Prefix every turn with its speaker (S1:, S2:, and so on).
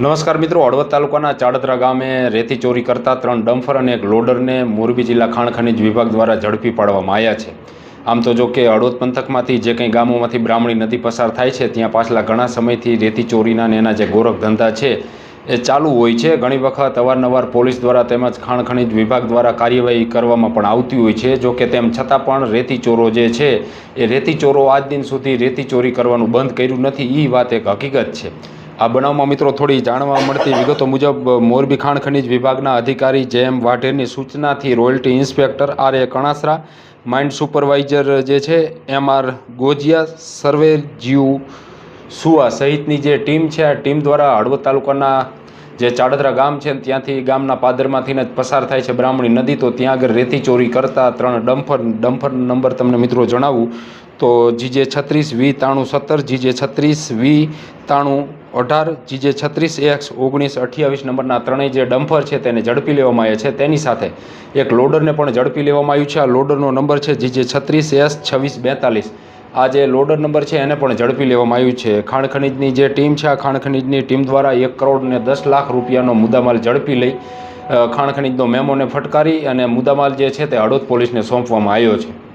S1: નમસ્કાર મિત્રો, હળવદ તાલુકાના ચાડત્રા ગામે રેતી ચોરી કરતા ત્રણ ડમ્ફર અને એક લોડરને મોરબી જિલ્લા ખાણ ખનિજ વિભાગ દ્વારા ઝડપી પાડવામાં આવ્યા છે. આમ તો જો કે હળવદ પંથકમાંથી જે કંઈ ગામોમાંથી બ્રાહ્મણી નદી પસાર થાય છે, ત્યાં પાછલા ઘણા સમયથી રેતી ચોરીના ને એના જે ગોરખ ધંધા છે, એ ચાલુ હોય છે. ઘણી વખત અવારનવાર પોલીસ દ્વારા તેમજ ખાણ ખનિજ વિભાગ દ્વારા કાર્યવાહી કરવામાં પણ આવતી હોય છે. જો કે તેમ છતાં પણ રેતી ચોરો જે છે, એ રેતી ચોરો આજ દિન સુધી રેતી ચોરી કરવાનું બંધ કર્યું નથી. એ વાત એક હકીકત છે. આ બનાવમાં મિત્રો થોડી જાણવા મળતી વિગતો મુજબ, મોરબી ખાણ ખનીજ વિભાગના અધિકારી જે એમ વાઢેરની સૂચનાથી royalty inspector R A Kanasara, mines supervisor જે છે, એમ આર ગોજિયા સર્વે જીવ સુવા સહિતની જે ટીમ છે, આ ટીમ દ્વારા હળવદ તાલુકાના જે ચાડદરા ગામ છે, ત્યાંથી ગામના પાદરમાંથી જ પસાર થાય છે બ્રાહ્મણી નદી, તો ત્યાં આગળ રેતી ચોરી કરતા ત્રણ ડમ્ફર ડમ્ફર નંબર તમને મિત્રો જણાવું. તો જીજે છત્રીસ, વી તાણું સત્તર, જીજે છત્રીસ, વી તાણું અઢાર, જીજે છત્રીસ, એક્સ ઓગણીસ, અઠ્યાવીસ નંબરના ત્રણેય જે ડમ્ફર છે તેને ઝડપી લેવામાં આવ્યા છે. તેની સાથે એક લોડરને પણ ઝડપી લેવામાં આવ્યું છે. આ લોડરનો નંબર છે જીજે છત્રીસ, એસ છવ્વીસ, બેતાલીસ. આ જે લોડર નંબર છે એને પણ ઝડપી લેવામાં આવ્યું છે. ખાણ ખનીજની જે ટીમ છે, આ ખાણ ખનીજની ટીમ દ્વારા એક કરોડ ને દસ લાખ રૂપિયાનો મુદ્દામાલ ઝડપી લઈ ખાણ ખનીજનો મેમોને ફટકારી અને મુદ્દામાલ જે છે તે હળવદ પોલીસને સોંપવામાં આવ્યો છે.